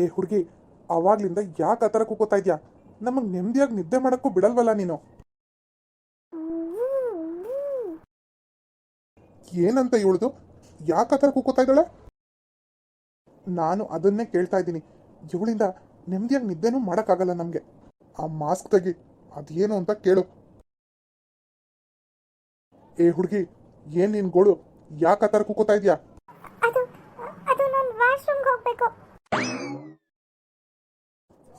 ಏ ಹುಡುಗಿ, ಅವಾಗ್ಲಿಂದ ಯಾಕೆ ಆ ಥರ ಕೂಕೋತಾ ಇದ್ಯಾ? ನಮಗೆ ನೆಮ್ಮದಿಯಾಗಿ ನಿದ್ದೆ ಮಾಡೋಕ್ಕೂ ಬಿಡಲ್ವಲ್ಲ ನೀನು. ಏನಂತ ಇವಳ್ದು? ಯಾಕೆ ಆ ಥರ ಕೂಕೋತಾ ಇದ್ದಾಳೆ? ನಾನು ಅದನ್ನೇ ಕೇಳ್ತಾ ಇದ್ದೀನಿ. ಇವಳಿಂದ ನೆಮ್ಮದಿಯಾಗಿ ನಿದ್ದೆನೂ ಮಾಡೋಕ್ಕಾಗಲ್ಲ ನಮಗೆ. ಆ ಮಾಸ್ಕ್ ತೆಗಿ, ಅದೇನು ಅಂತ ಕೇಳು. ಏ ಹುಡುಗಿ ಏನ್ ನಿನ್ ಗೋಳು? ಯಾಕೆ ಆ ಥರ ಕೂಕೋತಾ ಇದ್ಯಾ? ಅದು ಅದು ನಾನು ವಾಶ್ರೂಮ್ಗೆ ಹೋಗ್ಬೇಕು.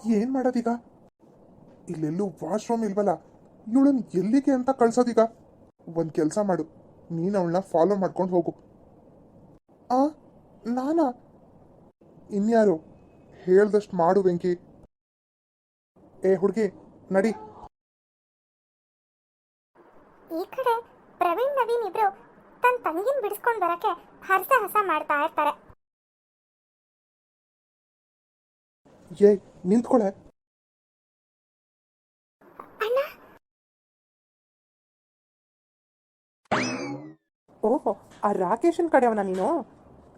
ಏನ್ ಮಾಡೋದೀಗ? ಇಲ್ಲೆಲ್ಲೂ ವಾಶ್ರೂಮ್ ಇಲ್ವಲ್ಲ? ಇವಳನ್ನ ಎಲ್ಲಿಗೆ ಅಂತ ಕಳ್ಸೋದೀಗ? ಒಂದ್ ಕೆಲಸ ಮಾಡು. ನೀನು ಅವಳನ್ನ ಫಾಲೋ ಮಾಡ್ಕೊಂಡು ಹೋಗು. ಆ ನಾನ? ಇನ್ಯಾರು? ಹೇಳ್ದಷ್ಟು ಮಾಡು ವೆಂಕಿ. ಏ ಹುಡುಗಿ ನಡಿ. ಈ ಕಡೆ ಪ್ರವೀಣ್ ನವೀನ್ ಇಬ್ರು ತನ್ನ ತಂಗಿನ ಬಿಡಿಸ್ಕೊಂಡು ಬರಕ್ಕೆ ಹರ್ಸ ಹಸ ಮಾಡ್ತಾ ಇರ್ತಾರೆ. ಏ ನಿಂತ್ಕೊಳೆ. ಅಣ್ಣ? ಓಹೋ ಆ ರಾಕೇಶನ್ ಕಡೆಯವನ ನೀನು?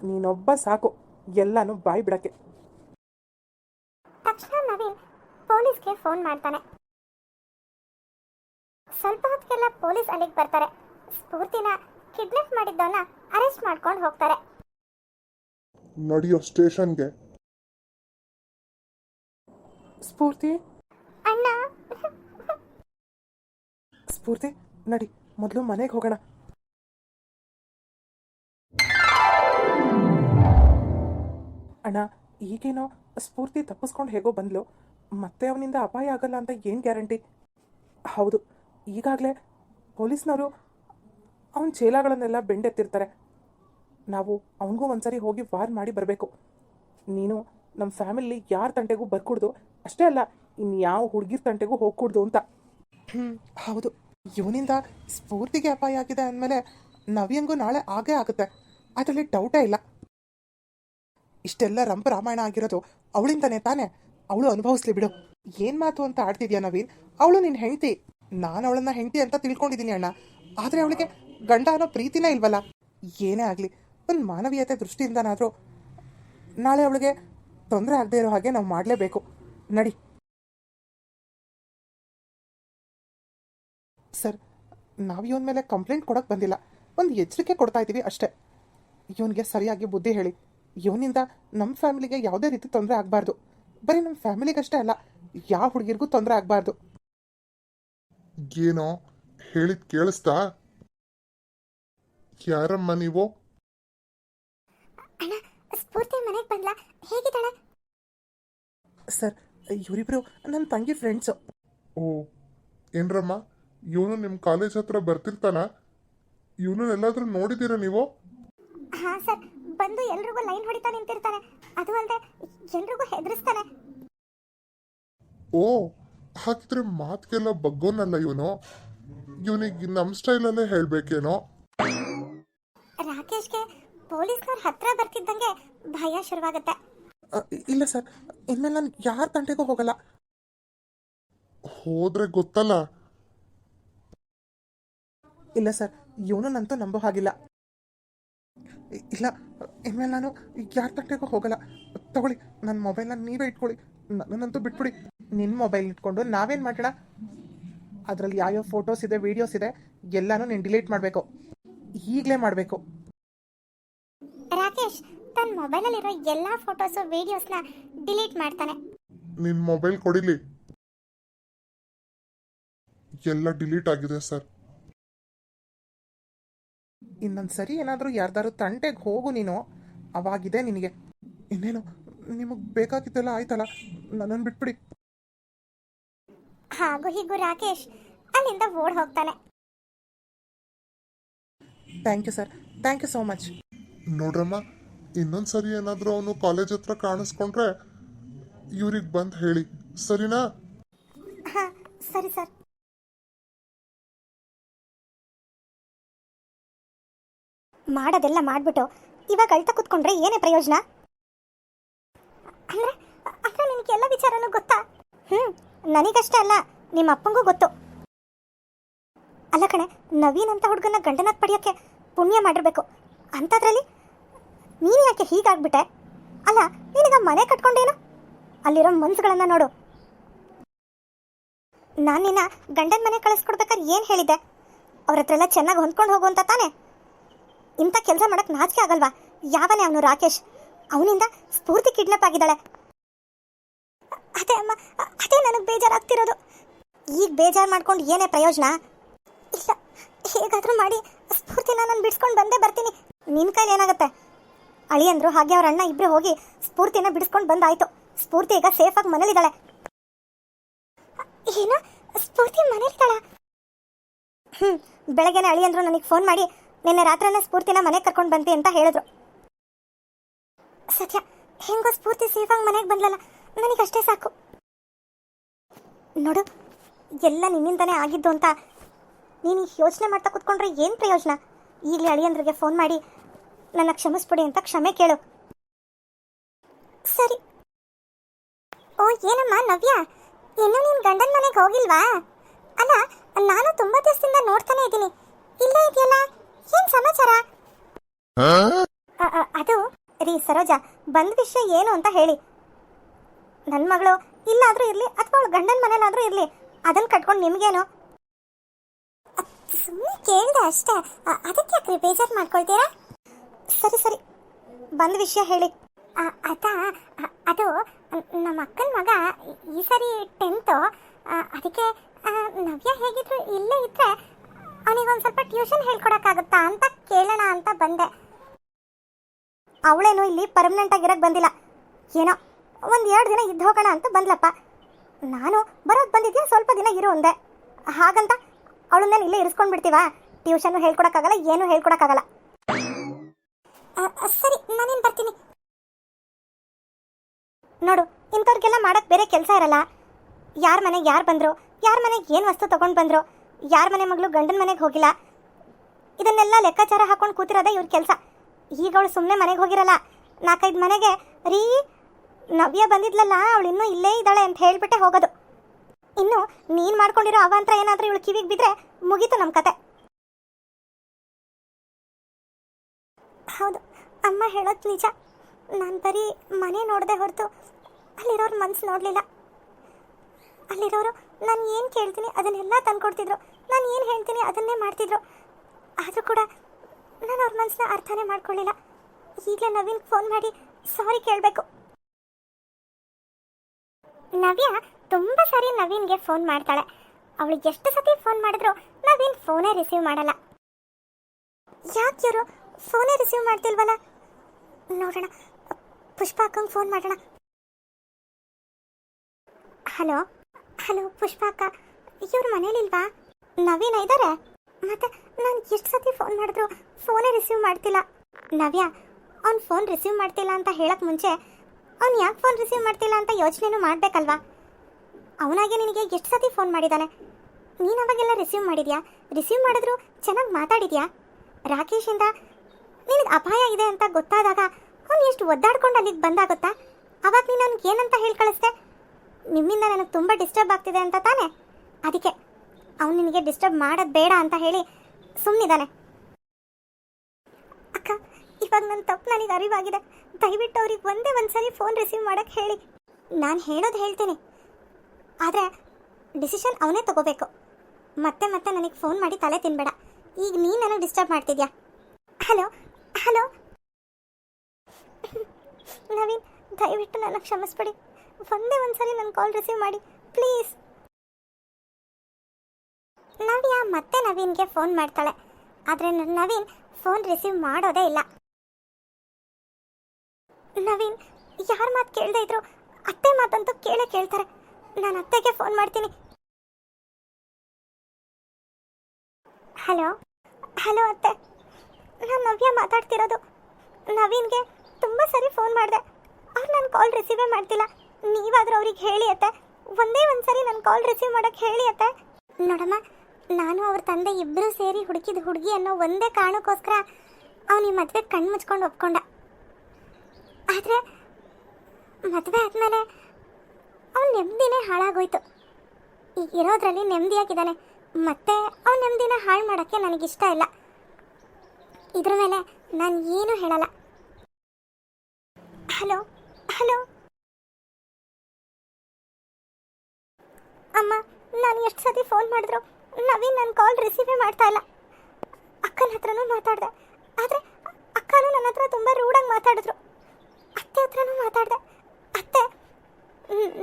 ನೀನೊಬ್ಬ ಸಾಕು ಎಲ್ಲಾನು ಬಾಯಿ ಬಿಡಕ್ಕೆ. ತಕ್ಷಣ ನವೀನ್ ಪೊಲೀಸ್ಗೆ ಫೋನ್ ಮಾಡ್ತಾನೆ. ಸ್ವಲ್ಪ ಹೊತ್ತಿಗೆಲ್ಲ ಪೊಲೀಸ್ ಅಲ್ಲಿಗೆ ಬರ್ತಾರೆ. ಸ್ಫೂರ್ತಿನ ಕಿಡ್ನಾಪ್ ಮಾಡಿದ್ದವನ್ನ ಅರೆಸ್ಟ್ ಮಾಡ್ಕೊಂಡು ಹೋಗ್ತಾರೆ. ನಡಿಯೋ ಸ್ಟೇಷನ್ಗೆ. ಸ್ಫೂರ್ತಿ? ಅಣ್ಣ. ಸ್ಫೂರ್ತಿ? ನಡಿ ಮೊದಲು ಮನೆಗೆ ಹೋಗೋಣ. ಅಣ್ಣ ಈಗೇನೋ ಸ್ಫೂರ್ತಿ ತಪ್ಪಿಸ್ಕೊಂಡು ಹೇಗೋ ಬಂದ್ಲು. ಮತ್ತೆ ಅವನಿಂದ ಅಪಾಯ ಆಗಲ್ಲ ಅಂತ ಏನು ಗ್ಯಾರಂಟಿ? ಹೌದು ಈಗಾಗಲೇ ಪೊಲೀಸ್ನವರು ಅವನ ಚೇಲಾಗಳನ್ನೆಲ್ಲ ಬೆಂಡೆತ್ತಿರ್ತಾರೆ. ನಾವು ಅವನಿಗೂ ಒಂದ್ಸರಿ ಹೋಗಿ ವಾರ್ ಮಾಡಿ ಬರಬೇಕು. ನೀನು ನಮ್ಮ ಫ್ಯಾಮಿಲಿ ಯಾರ ತಂಟೆಗೂ ಬರ್ಕೂಡ್ದು? ಅಷ್ಟೇ ಅಲ್ಲ ಇನ್ಯಾವ ಹುಡುಗಿರ್ ತಂಟೆಗೂ ಹೋಗ್ಕೂಡ್ದು ಅಂತ. ಹೌದು. ಇವನಿಂದ ಸ್ಫೂರ್ತಿಗೆ ಅಪಾಯ ಆಗಿದೆ ಅಂದಮೇಲೆ ನವ್ಯಂಗೂ ನಾಳೆ ಆಗೇ ಆಗುತ್ತೆ. ಅದರಲ್ಲಿ ಡೌಟೇ ಇಲ್ಲ. ಇಷ್ಟೆಲ್ಲ ರಂಪ ರಾಮಾಯಣ ಆಗಿರೋದು ಅವಳಿಂದನೇ ತಾನೇ? ಅವಳು ಅನುಭವಿಸ್ಲಿ ಬಿಡು. ಏನ್ ಮಾತು ಅಂತ ಆಡ್ತಿದ್ಯಾ ನವೀನ್? ಅವಳು ನಿನ್ನ ಹೆಂಡತಿ. ನಾನು ಅವಳನ್ನ ಹೆಂಡತಿ ಅಂತ ತಿಳ್ಕೊಂಡಿದ್ದೀನಿ ಅಣ್ಣ. ಆದರೆ ಅವಳಿಗೆ ಗಂಡ ಅನ್ನೋ ಪ್ರೀತಿನೇ ಇಲ್ವಲ್ಲ? ಏನೇ ಆಗಲಿ, ಒಂದು ಮಾನವೀಯತೆ ದೃಷ್ಟಿಯಿಂದನಾದರೂ ನಾಳೆ ಅವಳಿಗೆ ತೊಂದರೆ ಆಗದೆ ಇರೋ ಹಾಗೆ ನಾವು ಮಾಡಲೇಬೇಕು. ನಡಿ. ಸರ್, ನಾವು ಇವನ ಮೇಲೆ ಕಂಪ್ಲೇಂಟ್ ಕೊಡೋಕೆ ಬಂದಿಲ್ಲ. ಒಂದು ಎಚ್ಚರಿಕೆ ಕೊಡ್ತಾ ಇದ್ದೀವಿ ಅಷ್ಟೇ. ಇವನಿಗೆ ಸರಿಯಾಗಿ ಬುದ್ಧಿ ಹೇಳಿ. ಇವನಿಂದ ನಮ್ಮ ಫ್ಯಾಮಿಲಿಗೆ ಯಾವುದೇ ರೀತಿ ತೊಂದರೆ ಆಗಬಾರ್ದು. ಬರೀ ನಮ್ಮ ಫ್ಯಾಮಿಲಿಗಷ್ಟೇ ಅಲ್ಲ, ಯಾವ ಹುಡುಗಿರಿಗೂ ತೊಂದರೆ ಆಗಬಾರ್ದು. ಏನೋ ಹೇಳಿದ್ ಕೇಳಿಸ್ತಾ? ಯಾರಮ್ಮ ನೀವು ಅಣ್ಣ ಸ್ಫೂರ್ತಿ ಮನೆಗೆ ಬಂದ್ಲಾ? ಹೇಗಿದ್ದಾಳೆ ಸರ್ ಇವರಿಬ್ರು ನನ್ನ ತಂಗಿ ಫ್ರೆಂಡ್ಸು ಓ ಏನ್ರಮ್ಮ ಇವನು ನಿಮ್ಮ ಕಾಲೇಜ್ ಹತ್ರ ಬರ್ತಿರ್ತಾನ? ಇವನು ಎಲ್ಲಾದ್ರೂ ನೋಡಿದ್ದೀರಾ ನೀವು? ಹಾ ಸರ್ ಬಂದು ಎಲ್ರಿಗೂ ಲೈನ್ ಹೊಡಿತಾ ನಿಂತಿರ್ತಾನೆ. ಅದು ಅಲ್ಲದೆ ಎಲ್ರಿಗೂ ಹೆದರಿಸ್ತಾನೆ. ಓ ಹಾಗಿದ್ರೆ ಮಾತಿಗೆಲ್ಲ ಬಗ್ಗೋನಲ್ಲ ಇವನು? ಇವನಿಗೆ ನಮ್ಮ ಸ್ಟೈಲಲ್ಲೇ ಹೇಳ್ಬೇಕೇನೋ? ಹತ್ರ ಬರ್ತಿದ್ದಂಗೆ ಭಯ ಶುರುವಾಗುತ್ತೆ. ಇಲ್ಲ ಸರ್ ಇನ್ಮೇಲೆ ನಾನು ಯಾರ ತಂಟೆಗೂ ಹೋಗಲ್ಲ. ಹೋದ್ರೆ ಗೊತ್ತಲ್ಲ. ಇಲ್ಲ ಸರ್ ಇವನು ನಂತೂ ನಂಬೋ ಹಾಗಿಲ್ಲ. ಇ- ಇಲ್ಲ ಇನ್ಮೇಲೆ ನಾನು ಯಾರ ತಂಟೆಗೂ ಹೋಗಲ್ಲ. ತಗೊಳ್ಳಿ ನನ್ನ ಮೊಬೈಲ್ನ ನೀವೇ ಇಟ್ಕೊಳ್ಳಿ. ನನ್ನಂತೂ ಬಿಟ್ಬಿಡಿ. ನಿನ್ನ ಮೊಬೈಲ್ ಇಟ್ಕೊಂಡು ನಾವೇನು ಮಾಡೋಣ ಅದರಲ್ಲಿ ಯಾವ್ಯಾವ ಫೋಟೋಸ್ ಇದೆ ವಿಡಿಯೋಸ್ ಇದೆ ಎಲ್ಲಾನು ನೀನು ಡಿಲೀಟ್ ಮಾಡಬೇಕು. ಈಗಲೇ ಮಾಡಬೇಕು. ರಾಕೇಶ್ ತನ್ನ ಮೊಬೈಲಲ್ಲಿರೋ ಎಲ್ಲ ಫೋಟೋಸು ವಿಡಿಯೋಸ್ನ ಡಿಲೀಟ್ ಮಾಡ್ತಾನೆ. ನಿನ್ನ ಮೊಬೈಲ್ ಕೊಡಿಲಿ. ಎಲ್ಲ ಡಿಲೀಟ್ ಆಗಿದೆ ಸರ್. ಇನ್ನೊಂದು ಸರಿ ಏನಾದರೂ ಯಾರ್ದಾರು ತಂಟೆಗೆ ಹೋಗು ನೀನು ಅವಾಗಿದೆ ನಿನಗೆ. ಇನ್ನೇನು ನಿಮಗೆ ಬೇಕಾಗಿದ್ದೆಲ್ಲ ಆಯ್ತಲ್ಲ ನನ್ನನ್ನು ಬಿಟ್ಬಿಡಿ. ಹಾಗೂ ಹೀಗೂ ರಾಕೇಶ್ ಅಲ್ಲಿಂದ ಓಡ್ ಹೋಗ್ತಾನೆ. Thank you sir thank you so much ನೋಡ್ರಮ್ಮ ಇನ್ನೊಂದ್ಸರಿ ಏನಾದರೂ ಅವನು ಕಾಲೇಜ್ ಹತ್ರ ಕಾಣಿಸ್ಕೊಂಡ್ರೆ ಇವ್ರಿಗೆ ಬಂದು ಹೇಳಿ. ಸರಿನಾ? ಸರಿ ಸರ್. ಮಾಡೋದೆಲ್ಲ ಮಾಡ್ಬಿಟ್ಟು ಇವಾಗ ಅಳ್ತಾ ಕೂತ್ಕೊಂಡ್ರೆ ಏನೇ ಪ್ರಯೋಜನ? ಅಂದ್ರೆ ಅಂದ್ರೆ ನಿನಗೆ ಎಲ್ಲ ವಿಚಾರನೂ ಗೊತ್ತಾ? ಹ್ಮ್, ನನಗಷ್ಟೇ ಅಲ್ಲ, ನಿಮ್ಮ ಅಪ್ಪಂಗೂ ಗೊತ್ತು. ಅಲ್ಲ ಕಣೆ, ನವೀನ್ ಅಂತ ಹುಡುಗನ ಗಂಡನಾಗ್ ಪಡೆಯೋಕೆ ಪುಣ್ಯ ಮಾಡಿರ್ಬೇಕು. ಅಂಥದ್ರಲ್ಲಿ ನೀನು ಯಾಕೆ ಹೀಗಾಗ್ಬಿಟ್ಟೆ? ಅಲ್ಲ, ನೀನೀಗ ಮನೆ ಕಟ್ಕೊಂಡೇನು? ಅಲ್ಲಿರೋ ಮನ್ಸುಗಳನ್ನ ನೋಡು. ನಾನು ನಿನ್ನ ಗಂಡನ ಮನೆ ಕಳಿಸ್ಕೊಡ್ಬೇಕಾದ್ರೆ ಏನು ಹೇಳಿದ್ದೆ? ಅವ್ರ ಹತ್ರ ಎಲ್ಲ ಚೆನ್ನಾಗಿ ಹೊಂದ್ಕೊಂಡು ಹೋಗು ಅಂತ ತಾನೆ? ಇಂಥ ಕೆಲಸ ಮಾಡಕ್ಕೆ ನಾಚಿಕೆ ಆಗಲ್ವಾ? ಯಾವನೇ ಅವನು ರಾಕೇಶ್? ಅವನಿಂದ ಸ್ಫೂರ್ತಿ ಕಿಡ್ನಪ್ ಆಗಿದ್ದಾಳೆ. ಅದೇ ಅಮ್ಮ, ಅದೇ ನನಗೆ ಬೇಜಾರಾಗ್ತಿರೋದು. ಈಗ ಬೇಜಾರು ಮಾಡ್ಕೊಂಡು ಏನೇ ಪ್ರಯೋಜನ? ಇಲ್ಲ, ಹೇಗಾದ್ರೂ ಮಾಡಿ, ಸ್ಫೂರ್ತಿನ ನಾನು ಬಿಡ್ಸ್ಕೊಂಡು ಬಂದೇ ಬರ್ತೀನಿ. ನಿನ್ನ ಕೈಲಿ ಏನಾಗುತ್ತೆ? ಅಳಿಯಂದ್ರು ಹಾಗೆ ಅವ್ರ ಅಣ್ಣ ಇಬ್ರು ಹೋಗಿ ಸ್ಫೂರ್ತಿನ ಬಿಡಿಸ್ಕೊಂಡು ಬಂದಾಯ್ತು. ಸ್ಫೂರ್ತಿ ಈಗ ಸೇಫಾಗಿ ಮನೇಲಿದ್ದಾಳೆ. ಏನ? ಸ್ಫೂರ್ತಿ ಮನೇಲಿದ್ದಾಳ? ಹ್ಞೂ ಬೆಳಗ್ಗೆನೆ ಅಳಿಯಂದ್ರು ನನಗೆ ಫೋನ್ ಮಾಡಿ, ನಿನ್ನೆ ರಾತ್ರಿನೇ ಸ್ಫೂರ್ತಿನ ಮನೆಗೆ ಕರ್ಕೊಂಡು ಬಂತಿ ಅಂತ ಹೇಳಿದ್ರು. ಸತ್ಯ, ಹೆಂಗೋ ಸ್ಫೂರ್ತಿ ಸೇಫಾಗಿ ಮನೆಗೆ ಬಂದ್ಲಲ್ಲ ನನಗಷ್ಟೇ ಸಾಕು. ನೋಡು, ಎಲ್ಲ ನಿನ್ನಿಂದನೇ ಆಗಿದ್ದು ಅಂತ ನೀನು ಯೋಚನೆ ಮಾಡ್ತಾ ಕೂತ್ಕೊಂಡ್ರೆ ಏನು ಪ್ರಯೋಜನ? ಈಗಲೇ ಅಳಿಯಂದ್ರಿಗೆ ಫೋನ್ ಮಾಡಿ ನನ್ನ ಕ್ಷಮಿಸ್ಬಿಡಿ ಅಂತ ಕ್ಷಮೆ ಕೇಳು. ಸರಿ. ಓ ಏನಮ್ಮ ನವ್ಯ? ಇನ್ನೂ ನೀನು ಗಂಡನ ಮನೆಗೆ ಹೋಗಿಲ್ವಾ? ಅಲ್ಲ ನಾನು ತುಂಬಾ ದಿವಸದಿಂದ ನೋಡ್ತಾನೆ ಇದ್ದೀನಿ. ಇಲ್ಲೇ ಇದೆಯಲ್ಲ ಏನ್ ಸಮಾಚಾರ? ಅದು ರೀ ಸರೋಜ ಬಂದ ವಿಷಯ ಏನು ಅಂತ ಹೇಳಿ. ನನ್ನ ಮಗಳು ಇಲ್ಲಾದ್ರೂ ಇರಲಿ ಅಥವಾ ಅವಳು ಗಂಡನ ಮನೇಲಾದ್ರೂ ಇರಲಿ ಅದನ್ನ ಕಟ್ಕೊಂಡು ನಿಮ್ಗೇನು? ಸುಮ್ಮನೆ ಕೇಳಿದೆ ಅಷ್ಟೇ. ಅದಕ್ಕೆ ಯಾಕ್ರಿ ಬೇಜಾರು ಮಾಡ್ಕೊಳ್ತೀರಾ? ಸರಿ ಸರಿ. ಬಂದ ವಿಷಯ ಹೇಳಿ. ಅದ ಅದು ನಮ್ಮ ಅಕ್ಕನ ಮಗ ಈ ಸರಿ ಟೆಂತ್ ಅದಕ್ಕೆ ನವ್ಯ ಹೇಗಿದ್ರು ಇಲ್ಲೇ ಇದ್ರೆ ಅವನಿಗೊಂದು ಸ್ವಲ್ಪ ಟ್ಯೂಷನ್ ಹೇಳ್ಕೊಡಕ್ಕಾಗುತ್ತಾ ಅಂತ ಕೇಳೋಣ ಅಂತ ಬಂದೆ. ಅವಳೇನು ಇಲ್ಲಿ ಪರ್ಮನೆಂಟ್ ಆಗಿರಕ್ ಬಂದಿಲ್ಲ. ಏನೋ ಒಂದು ಎರಡು ದಿನ ಇದ್ದು ಹೋಗೋಣ ಅಂತ ಬಂದ್ಲಪ್ಪ. ನಾನು ಬರೋದು ಬಂದಿದ್ದೆ ಸ್ವಲ್ಪ ದಿನ ಇರು ಒಂದೆ ಹಾಗಂತ ಅವಳನ್ನೇನು ಇಲ್ಲೇ ಇರಿಸ್ಕೊಂಡು ಬಿಡ್ತೀವಾ ಟ್ಯೂಷನ್ ಹೇಳ್ಕೊಡಕ್ಕಾಗಲ್ಲ ಏನು ಹೇಳ್ಕೊಡಕ್ಕಾಗಲ್ಲ ಆ, ಆ, ಸರಿ ನಾನೇನು ಬರ್ತೀನಿ ನೋಡು, ಇಂಥವ್ರಿಗೆಲ್ಲ ಮಾಡೋಕ್ಕೆ ಬೇರೆ ಕೆಲಸ ಇರಲ್ಲ. ಯಾರ ಮನೆಗೆ ಯಾರು ಬಂದರು, ಯಾರ ಮನೆಗೆ ಏನು ವಸ್ತು ತೊಗೊಂಡು ಬಂದರು, ಯಾರ ಮನೆ ಮಗಳು ಗಂಡನ ಮನೆಗೆ ಹೋಗಿಲ್ಲ. ಇದನ್ನೆಲ್ಲ ಲೆಕ್ಕಾಚಾರ ಹಾಕೊಂಡು ಕೂತಿರೋದೇ ಇವ್ರ ಕೆಲಸ. ಈಗ ಅವಳು ಸುಮ್ಮನೆ ಮನೆಗೆ ಹೋಗಿರಲ್ಲ. ನಾಲ್ಕೈದು ಮನೆಗೆ, ರೀ, ನವ್ಯ ಬಂದಿದ್ಲಲ್ಲ, ಅವಳು ಇನ್ನೂ ಇಲ್ಲೇ ಇದ್ದಾಳೆ ಅಂತ ಹೇಳಿಬಿಟ್ಟೆ ಹೋಗೋದು. ಇನ್ನು ನೀನು ಮಾಡ್ಕೊಂಡಿರೋ ಅವಾಂತರ ಏನಾದರೂ ಇವಳು ಕಿವಿಗೆ ಬಿದ್ದರೆ ಮುಗೀತು ನಮ್ಮ ಕತೆ. ಹೌದು, ಅಮ್ಮ ಹೇಳೋದು ನಿಜ. ನಾನು ಬರೀ ಮನೆ ನೋಡದೆ ಹೊರತು ಅಲ್ಲಿರೋರು ಮನ್ಸು ನೋಡಲಿಲ್ಲ. ಅಲ್ಲಿರೋರು ನಾನು ಏನು ಕೇಳ್ತೀನಿ ಅದನ್ನೆಲ್ಲ ತಂದ್ಕೊಡ್ತಿದ್ರು. ನಾನು ಏನು ಹೇಳ್ತೀನಿ ಅದನ್ನೇ ಮಾಡ್ತಿದ್ರು. ಆದರೂ ಕೂಡ ನಾನು ಅವ್ರ ಮನಸ್ಸನ್ನ ಅರ್ಥನೇ ಮಾಡ್ಕೊಳ್ಳಿಲ್ಲ ಈಗಲೇ ನವೀನ್ ಫೋನ್ ಮಾಡಿ ಸಾರಿ ಕೇಳಬೇಕು. ನವ್ಯ ತುಂಬ ಸಾರಿ ನವೀನ್ಗೆ ಫೋನ್ ಮಾಡ್ತಾಳೆ. ಅವಳಿಗೆ ಎಷ್ಟು ಸತಿ ಫೋನ್ ಮಾಡಿದ್ರು ನವೀನ್ ಫೋನೇ ರಿಸೀವ್ ಮಾಡಲ್ಲ. ಯಾಕೆ ಇವರು ಫೋನೇ ರಿಸೀವ್ ಮಾಡ್ತಿಲ್ವಲ್ಲ ನೋಡೋಣ. ಪುಷ್ಪ ಅಕ್ಕಂಗೆ ಫೋನ್ ಮಾಡೋಣ. ಹಲೋ? ಹಲೋ ಪುಷ್ಪಾಕ ಇವ್ರ ಮನೇಲಿಲ್ವಾ? ನವೀನ ಇದ್ದಾರೆ ಮತ್ತೆ ನಾನು ಎಷ್ಟು ಸತಿ ಫೋನ್ ಮಾಡಿದ್ರು ಫೋನೇ ರಿಸೀವ್ ಮಾಡ್ತಿಲ್ಲ. ನವ್ಯ, ಅವ್ನು ಫೋನ್ ರಿಸೀವ್ ಮಾಡ್ತಿಲ್ಲ ಅಂತ ಹೇಳಕ್ ಮುಂಚೆ ಅವ್ನು ಯಾಕೆ ಫೋನ್ ರಿಸೀವ್ ಮಾಡ್ತಿಲ್ಲ ಅಂತ ಯೋಚನೆನೂ ಮಾಡಬೇಕಲ್ವಾ? ಅವನಾಗೆ ನಿನಗೆ ಎಷ್ಟು ಸತಿ ಫೋನ್ ಮಾಡಿದ್ದಾನೆ ನೀನು ಅವಾಗೆಲ್ಲ ರಿಸೀವ್ ಮಾಡಿದ್ಯಾ? ರಿಸೀವ್ ಮಾಡಿದ್ರು ಚೆನ್ನಾಗಿ ಮಾತಾಡಿದ್ಯಾ? ರಾಕೇಶಿಂದ ನಿನಗೆ ಅಪಾಯ ಇದೆ ಅಂತ ಗೊತ್ತಾದಾಗ ಅವ್ನು ಎಷ್ಟು ಒದ್ದಾಡ್ಕೊಂಡು ಅಲ್ಲಿಗೆ ಬಂದಾಗುತ್ತಾ? ಅವಾಗ ನೀನು ಅವ್ನಿಗೆ ಏನಂತ ಹೇಳಿ ಕಳಿಸ್ದೆ ನಿಮ್ಮಿಂದ ನನಗೆ ತುಂಬ ಡಿಸ್ಟರ್ಬ್ ಆಗ್ತಿದೆ ಅಂತ ತಾನೆ? ಅದಕ್ಕೆ ಅವನು ನಿನಗೆ ಡಿಸ್ಟರ್ಬ್ ಮಾಡೋದು ಬೇಡ ಅಂತ ಹೇಳಿ ಸುಮ್ಮನಿದ್ದಾನೆ ಅಕ್ಕ, ಇವಾಗ ನನ್ನ ತಪ್ಪು ನನಗೆ ಅರಿವಾಗಿದೆ. ದಯವಿಟ್ಟು ಅವ್ರಿಗೆ ಒಂದೇ ಒಂದು ಸರಿ ಫೋನ್ ರಿಸೀವ್ ಮಾಡೋಕ್ಕೆ ಹೇಳಿ. ನಾನು ಹೇಳೋದು ಹೇಳ್ತೀನಿ. ಆದರೆ ಡಿಸಿಷನ್ ಅವನೇ ತಗೋಬೇಕು. ಮತ್ತೆ ಮತ್ತೆ ನನಗೆ ಫೋನ್ ಮಾಡಿ ತಲೆ ತಿನ್ಬೇಡ. ಈಗ ನೀನು ನನಗೆ ಡಿಸ್ಟರ್ಬ್ ಮಾಡ್ತಿದ್ಯಾ? ಹಲೋ ಹಲೋ ನವೀನ್, ದಯವಿಟ್ಟು ನನ್ನ ಕ್ಷಮಿಸ್ಬಿಡಿ. ಒಂದೇ ಒಂದ್ಸರಿ ನನ್ನ ಕಾಲ್ ರಿಸೀವ್ ಮಾಡಿ ಪ್ಲೀಸ್ ನವ್ಯ ಮತ್ತೆ ನವೀನ್ಗೆ ಫೋನ್ ಮಾಡ್ತಾಳೆ. ಆದರೆ ನವೀನ್ ಫೋನ್ ರಿಸೀವ್ ಮಾಡೋದೇ ಇಲ್ಲ. ನವೀನ್ ಯಾರ ಮಾತು ಕೇಳದೆ ಇದ್ರು ಅತ್ತೆ ಮಾತಂತೂ ಕೇಳೇ ಕೇಳ್ತಾರೆ. ನಾನು ಅತ್ತೆಗೆ ಫೋನ್ ಮಾಡ್ತೀನಿ. ಹಲೋ? ಹಲೋ ಅತ್ತೆ. ನಾನು ನವ್ಯ ಮಾತಾಡ್ತಿರೋದು. ನವೀನ್ಗೆ ತುಂಬ ಸರಿ ಫೋನ್ ಮಾಡಿದೆ. ಅವ್ರು ನನ್ನ ಕಾಲ್ ರಿಸೀವೇ ಮಾಡ್ತಿಲ್ಲ. ನೀವಾದ್ರೂ ಅವ್ರಿಗೆ ಹೇಳಿ ಅತ್ತ. ಒಂದೇ ಒಂದ್ಸರಿ ನನ್ನ ಕಾಲ್ ರಿಸೀವ್ ಮಾಡೋಕ್ಕೆ ಹೇಳಿ ಅತ್ತ. ನೋಡಮ್ಮ, ನಾನು ಅವ್ರ ತಂದೆ ಇಬ್ಬರೂ ಸೇರಿ ಹುಡುಕಿದ ಹುಡುಗಿ ಅನ್ನೋ ಒಂದೇ ಕಾರಣಕ್ಕೋಸ್ಕರ ಅವ್ನು ಈ ಮದುವೆ ಕಣ್ಣು ಮುಚ್ಕೊಂಡು ಒಪ್ಕೊಂಡ. ಆದರೆ ಮದುವೆ ಆದಮೇಲೆ ಅವ್ನ ನೆಮ್ಮದಿನೇ ಹಾಳಾಗೋಯ್ತು. ಈಗ ಇರೋದ್ರಲ್ಲಿ ನೆಮ್ಮದಿಯಾಗಿದ್ದಾನೆ. ಮತ್ತೆ ಅವ್ನ ನೆಮ್ಮದಿನ ಹಾಳು ಮಾಡೋಕ್ಕೆ ನನಗಿಷ್ಟ ಇಲ್ಲ. ಇದ್ರ ಮೇಲೆ ನಾನು ಏನೂ ಹೇಳಲ್ಲ. Hello hello. ಅಮ್ಮ, ನಾನು ಎಷ್ಟು ಸತಿ ಫೋನ್ ಮಾಡಿದ್ರು, ನವೀನ್ ನನ್ನ ಕಾಲ್ ರಿಸೀವೇ ಮಾಡ್ತಾ ಇಲ್ಲ. ಅಕ್ಕನ ಹತ್ರನೂ ಮಾತಾಡಿದೆ. ಆದರೆ ಅಕ್ಕನೂ ನನ್ನ ಹತ್ರ ತುಂಬ ರೂಢಾಗಿ ಮಾತಾಡಿದ್ರು. ಅತ್ತೆ ಹತ್ರನೂ ಮಾತಾಡಿದೆ. ಅತ್ತೆ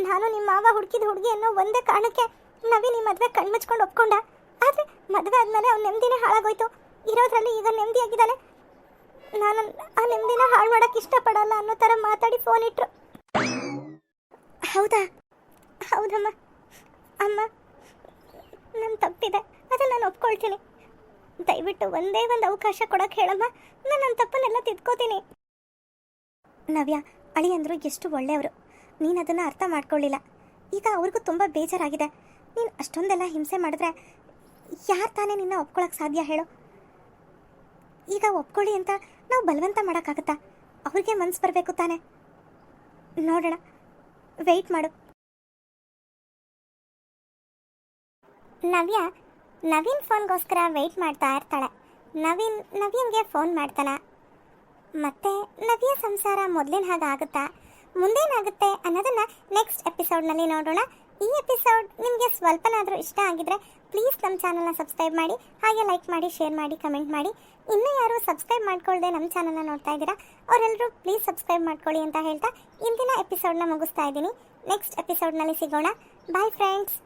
ನಾನು ನಿಮ್ಮ ಮಾವ ಹುಡುಕಿದ ಹುಡುಗಿ ಅನ್ನೋ ಒಂದೇ ಕಾರಣಕ್ಕೆ ನವೀನ್ ಈ ಮದುವೆ ಕಣ್ಮುಚ್ಕೊಂಡು ಒಪ್ಕೊಂಡ. ಆದರೆ ಮದುವೆ ಆದಮೇಲೆ ಅವ್ನ ನೆಮ್ಮದಿನೇ ಹಾಳಾಗೋಯ್ತು. ಇರೋದ್ರಲ್ಲಿ ಈಗ ನೆಮ್ಮದಿಯಾಗಿದ್ದಾನೆ ನಾನು ಆ ನೆಮ್ಮದಿನ ಹಾಳು ಮಾಡೋಕ್ಕೆ ಇಷ್ಟಪಡಲ್ಲ ಅನ್ನೋ ಥರ ಮಾತಾಡಿ ಫೋನ್ ಇಟ್ರು. ಹೌದಾ? ಹೌದಮ್ಮ. ಅಮ್ಮ ನನ್ನ ತಪ್ಪಿದೆ. ಅದನ್ನ ನಾನು ಒಪ್ಕೊಳ್ತೀನಿ. ದಯವಿಟ್ಟು ಒಂದೇ ಒಂದು ಅವಕಾಶ ಕೊಡಕ್ಕೆ ಹೇಳಮ್ಮ. ನಾನು ನನ್ನ ತಪ್ಪನ್ನೆಲ್ಲ ತಿದ್ಕೋತೀನಿ. ನವ್ಯ ಅಳಿಯಂದ್ರು ಎಷ್ಟು ಒಳ್ಳೆಯವರು. ನೀನು ಅದನ್ನು ಅರ್ಥ ಮಾಡ್ಕೊಳ್ಳಿಲ್ಲ ಈಗ ಅವ್ರಿಗೂ ತುಂಬ ಬೇಜಾರಾಗಿದೆ. ನೀನು ಅಷ್ಟೊಂದೆಲ್ಲ ಹಿಂಸೆ ಮಾಡಿದ್ರೆ ಯಾರು ತಾನೇ ನಿನ್ನ ಒಪ್ಕೊಳ್ಳೋಕೆ ಸಾಧ್ಯ ಹೇಳು? ಈಗ ಒಪ್ಕೊಳ್ಳಿ ಅಂತ ನಾವು ಬಲವಂತ ಮಾಡೋಕ್ಕಾಗತ್ತಾ? ಅವ್ರಿಗೆ ಮನ್ಸು ಬರಬೇಕು ತಾನೆ. ನೋಡೋಣ. ವೆಯ್ಟ್ ಮಾಡು. ನವ್ಯ, ನವೀನ್ ಫೋನ್ಗೋಸ್ಕರ ವೆಯ್ಟ್ ಮಾಡ್ತಾ ಇರ್ತಾಳೆ. ನವೀನ್, ನವೀನ್ಗೆ ಫೋನ್ ಮಾಡ್ತಾನ? ಮತ್ತೆ ನವ್ಯ ಸಂಸಾರ ಮೊದಲಿನ ಹಾಗೆ ಆಗುತ್ತಾ? ಮುಂದೇನಾಗುತ್ತೆ ಅನ್ನೋದನ್ನ ನೆಕ್ಸ್ಟ್ ಎಪಿಸೋಡ್ನಲ್ಲಿ ನೋಡೋಣ. ಈ ಎಪಿಸೋಡ್ ನಿಮಗೆ ಸ್ವಲ್ಪನಾದರೂ ಇಷ್ಟ ಆಗಿದ್ರೆ ಪ್ಲೀಸ್ ನಮ್ಮ ಚಾನಲ್ನ ಸಬ್ಸ್ಕ್ರೈಬ್ ಮಾಡಿ, ಹಾಗೆ ಲೈಕ್ ಮಾಡಿ ಶೇರ್ ಮಾಡಿ ಕಮೆಂಟ್ ಮಾಡಿ. ಇನ್ನೂ ಯಾರು ಸಬ್ಸ್ಕ್ರೈಬ್ ಮಾಡ್ಕೊಳ್ಳದೆ ನಮ್ಮ ಚಾನಲ್ನ ನೋಡ್ತಾ ಇದ್ದೀರಾ? ಅವರೆಲ್ಲರೂ ಪ್ಲೀಸ್ ಸಬ್ಸ್ಕ್ರೈಬ್ ಮಾಡ್ಕೊಳ್ಳಿ ಅಂತ ಹೇಳ್ತಾ ಇಂದಿನ ಎಪಿಸೋಡ್ನ ಮುಗಿಸ್ತಾ ಇದ್ದೀನಿ. ನೆಕ್ಸ್ಟ್ ಎಪಿಸೋಡ್ನಲ್ಲಿ ಸಿಗೋಣ. Bye friends